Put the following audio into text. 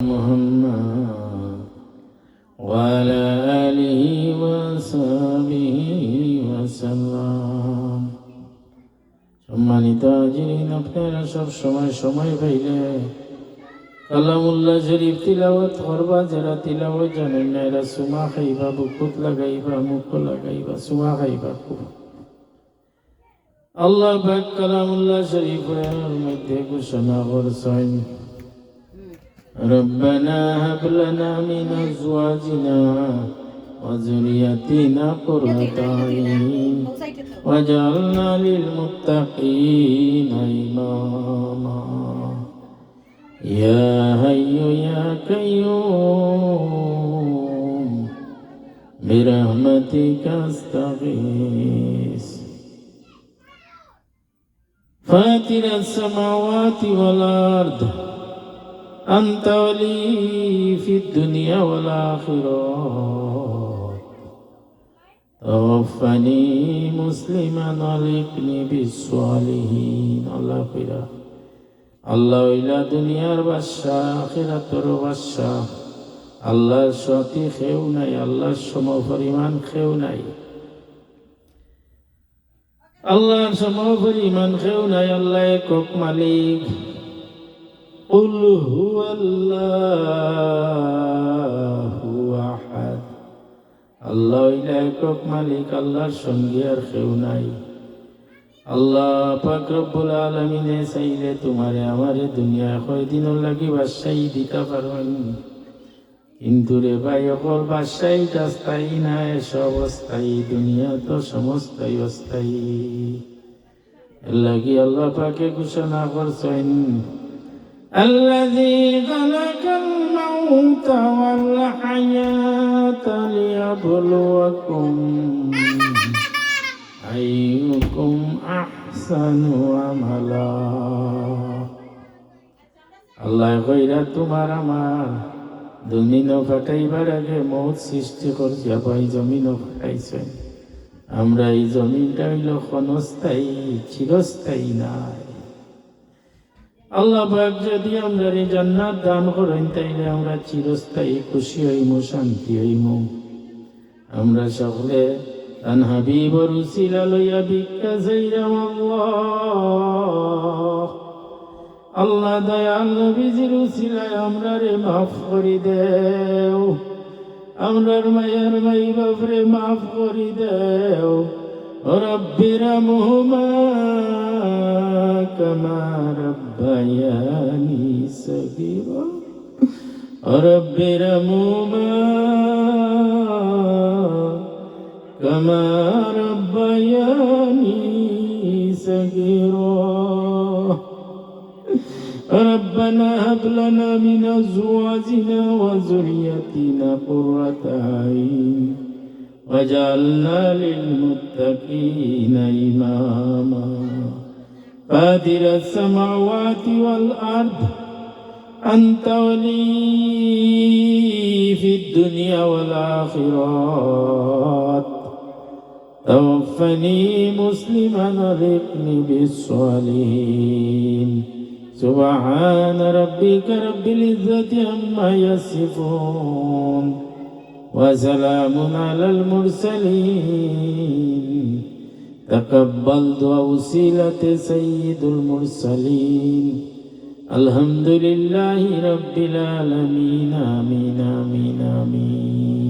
محمد وعلى آله وصحبه وسلم সম্মানিত হাজিরিন আপনারা সব সময় সময় পাইলে কালামুল্লাহ শরীফ তিলাওয়াত করবা যারা তিলাওয়াত জানেন না এরা সুমা খাইবা বুকুত লাগাইবা মুখ লাগাইবা সুমা খাইবা খুব আল্লাহ পাক কালামুল্লাহ শরীফের মধ্যে ঘোষণা করছেন ربنا هب لنا من أزواجنا وذريتنا قرة أعين واجعلنا للمتقين إماما. يا حي يا قيوم برحمتك أستغيث. فاتر السماوات والأرض. أنت ولي في الدنيا والآخرة توفني مسلما عليقني بالصالحين الله خيرا আল্লাহ ইলা দুনিয়ার বাদশাহ আখিরাতর বাদশাহ আল্লাহর সতী খেউ নাই আল্লাহর সম পরিমাণ খেউ নাই আল্লাহর সম পরিমাণ খেউ নাই আল্লাহ একক মালিক قل هو الله أحد আল্লাহ একক মালিক আল্লাহর সঙ্গে আর কেউ নাই আল্লাহ পাক রব্বুল আলমিনে চাইলে তোমারে আমারে দুনিয়া কয়দিন লাগি বাসাই দিতে পারবেন কিন্তু রে ভাই অকল বাসাইটা স্থায়ী না সব অস্থায়ী দুনিয়া তো সমস্তই অস্থায়ী এর লাগি আল্লাহ পাকে ঘোষণা করছেন الذي خلق الموت والحياة ليبلوكم أيكم أحسن عملا আল্লাহ কইরা তোমার আমার জমিনও ফাটাইবার আগে মত সৃষ্টি করছে ভাই জমিনও ফাটাইছেন আমরা এই জমিনটা হইল ক্ষণস্থায়ী চিরস্থায়ী নাই আল্লাহ যদি আমরা এই জান্নাত দান করেন, তাইলে আমরা চিরস্থায়ী খুশি হইমু, শান্তি হইমু। আমরা সকলে তান হাবিব রুসিলা লইয়া ভিক্ষা চাইরাম আল্লাহ। আল্লাহ দয়াল নবীজির উসিলায় আমরা রে মাফ করি দেও। আমরার মায়ের মাই বাপরে মাফ করি দেও। رب رمهما كما ربياني صغيرا. رب رمهما كما ربياني صغيرا. ربنا هب لنا من أزواجنا وذريتنا قرة عين وجعلنا للمتقين إماما. فاتر السماوات والأرض أنت ولي في الدنيا والآخرات. توفني مسلما رقني بالصالحين. سبحان ربك رب العزة عما يصفون. وسلام على المرسلين تقبل دعاء وسيلة سيد المرسلين الحمد لله رب العالمين آمين آمين آمين